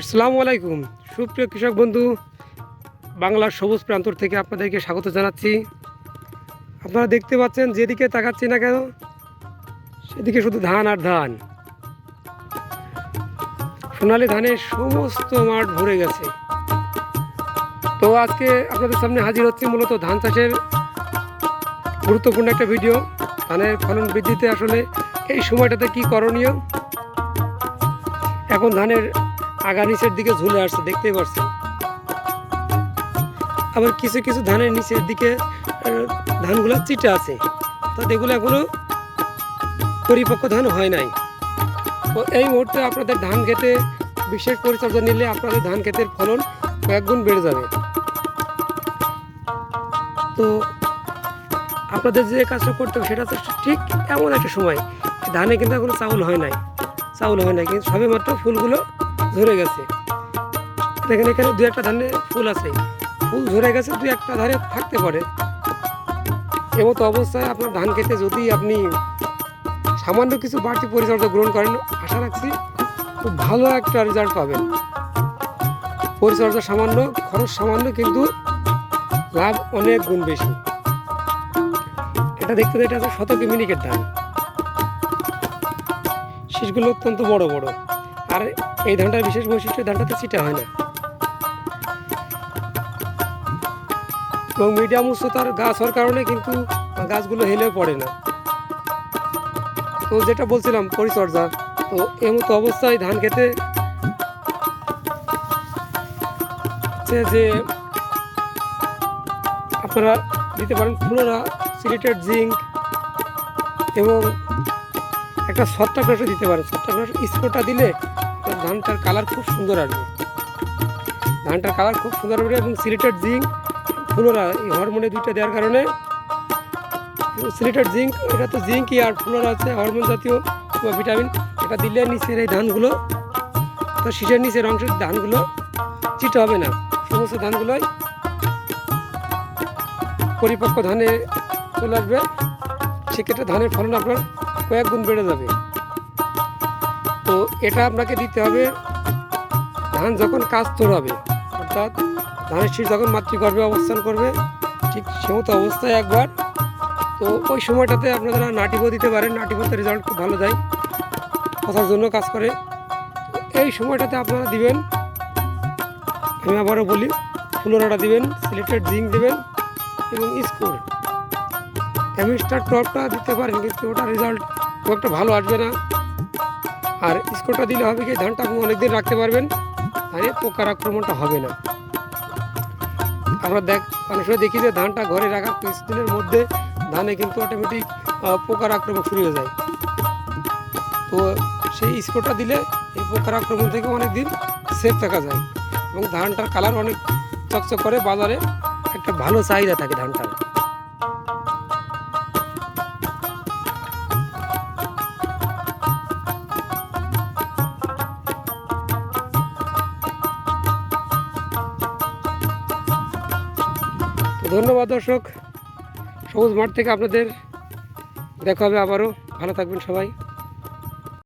আসসালামু আলাইকুম। সুপ্রিয় কৃষক বন্ধু, বাংলার সবুজ প্রান্তর থেকে আপনাদেরকে স্বাগত জানাচ্ছি। আপনারা দেখতে পাচ্ছেন, যেদিকে তাকাচ্ছি না কেন, সেদিকে শুধু ধান আর ধান। সোনালি ধানের সমস্ত মাঠ ভরে গেছে। তো আজকে আপনাদের সামনে হাজির হচ্ছে মূলত ধান চাষের গুরুত্বপূর্ণ একটা ভিডিও। ধানের ফলন বৃদ্ধিতে আসলে এই সময়টাতে কি করণীয়? এখন ধানের আগা নিচের দিকে ঝুলে আসছে, দেখতেই পাচ্ছেন আবার কিছু কিছু ধানের নিচের দিকে ধানগুলো চিটে আছে। তো এগুলো এখনও পরিপক্ক ধান হয় নাই। তো এই মুহূর্তে আপনাদের ধান খেতে বিশেষ পরিচর্যা নিলে আপনাদের ধান ক্ষেতের ফলন কয়েক গুণ বেড়ে যাবে। তো আপনাদের যে কাজটা করতে হবে সেটা তো ঠিক এমন একটা সময় ধানে কিন্তু এখনও চাউল হয় নাই। চাউল হয় নাই, কিন্তু সবে মাত্র ফুলগুলো ধরে গেছে। দেখেন এখানে দু একটা ধানে ফুল আছে। ফুল ধরে গেছে দু একটা ধারে থাকতে পারে। এমতো অবস্থায় আপনার ধান খেতে যদি আপনি সামান্য কিছু বাড়তি পরিচর্যা গ্রহণ করেন, আশা রাখছি খুব ভালো একটা রেজাল্ট পাবেন। পরিচর্যা সামান্য, খরচ সামান্য কিন্তু লাভ অনেক গুণ বেশি। এটা দেখতে এটা হচ্ছে শতকে মিনিকের ধান। শীষগুলো অত্যন্ত বড় বড়। আর এই ধানটার বিশেষ বৈশিষ্ট্য ধানটাতে চিটা হয় না। এবং মিডিয়াম উচ্চতার গাছ হওয়ার কারণে কিন্তু গাছগুলো হেলেও পড়ে না। তো যেটা বলছিলাম পরিচর্যা, তো এই মতো অবস্থায় ধান খেতে যে আপনারা দিতে পারেন ফ্লোরা সিলেটেড জিঙ্ক এবং একটা ছত্রাকনাশক দিতে পারেন ছত্রাকনাশক স্প্রেটা দিলে ধানটার কালার খুব সুন্দর আসবে। ধানটার কালার খুব সুন্দর আসবে এবং সিলেটেড জিঙ্ক ফ্লোরা এই হরমোনে দুইটা দেওয়ার কারণে সিলেটেড জিঙ্ক, এটা তো জিঙ্কই আর ফ্লোরা আছে হরমোন জাতীয় বা ভিটামিন এটা দিলে নিচের এই ধানগুলো, তো শীষের নিচের অংশের ধানগুলো চিটা হবে না। সমস্ত ধানগুলোই পরিপক্ক ধানে চলে আসবে। সেক্ষেত্রে ধানের ফলন আপনার কয়েক গুণ বেড়ে যাবে। তো এটা আপনাকে দিতে হবে ধান যখন কাজ তোলাবে অর্থাৎ ধানের শীষ যখন মাতৃগর্ভে অবস্থান করবে, ঠিক সেমতো অবস্থায় একবার। তো ওই সময়টাতে আপনারা নাটিভো দিতে পারেন নাটিভোতে রেজাল্ট খুব ভালো দেয় কথার জন্য কাজ করে। এই সময়টাতে আপনারা দিবেন, আমি আবারও বলি ফ্লোরাটা দিবেন সিলেটেড জিঙ্ক দেবেন এবং স্কোর অ্যামিস্টার টপটা দিতে পারেন, কিন্তু ওটা রেজাল্ট খুব একটা ভালো আসবে না। আর স্কোরটা দিলে হবে কি, ধানটা আপনি অনেকদিন রাখতে পারবেন ধানে পোকার আক্রমণটা হবে না। আমরা দেখ, অনেক সময় দেখি যে ধানটা ঘরে রাখা কিছুদিনের মধ্যে ধানে কিন্তু অটোমেটিক পোকার আক্রমণ শুরু হয়ে যায়। তো সেই স্কোরটা দিলে এই পোকার আক্রমণ থেকে অনেক দিন সেফ থাকা যায়। এবং ধানটার কালার অনেক চকচক করে বাজারে একটা ভালো চাহিদা থাকে ধানটার। ধন্যবাদ দর্শক। সবুজ মাঠ থেকে আপনাদের দেখা হবে আবারও। ভালো থাকবেন সবাই।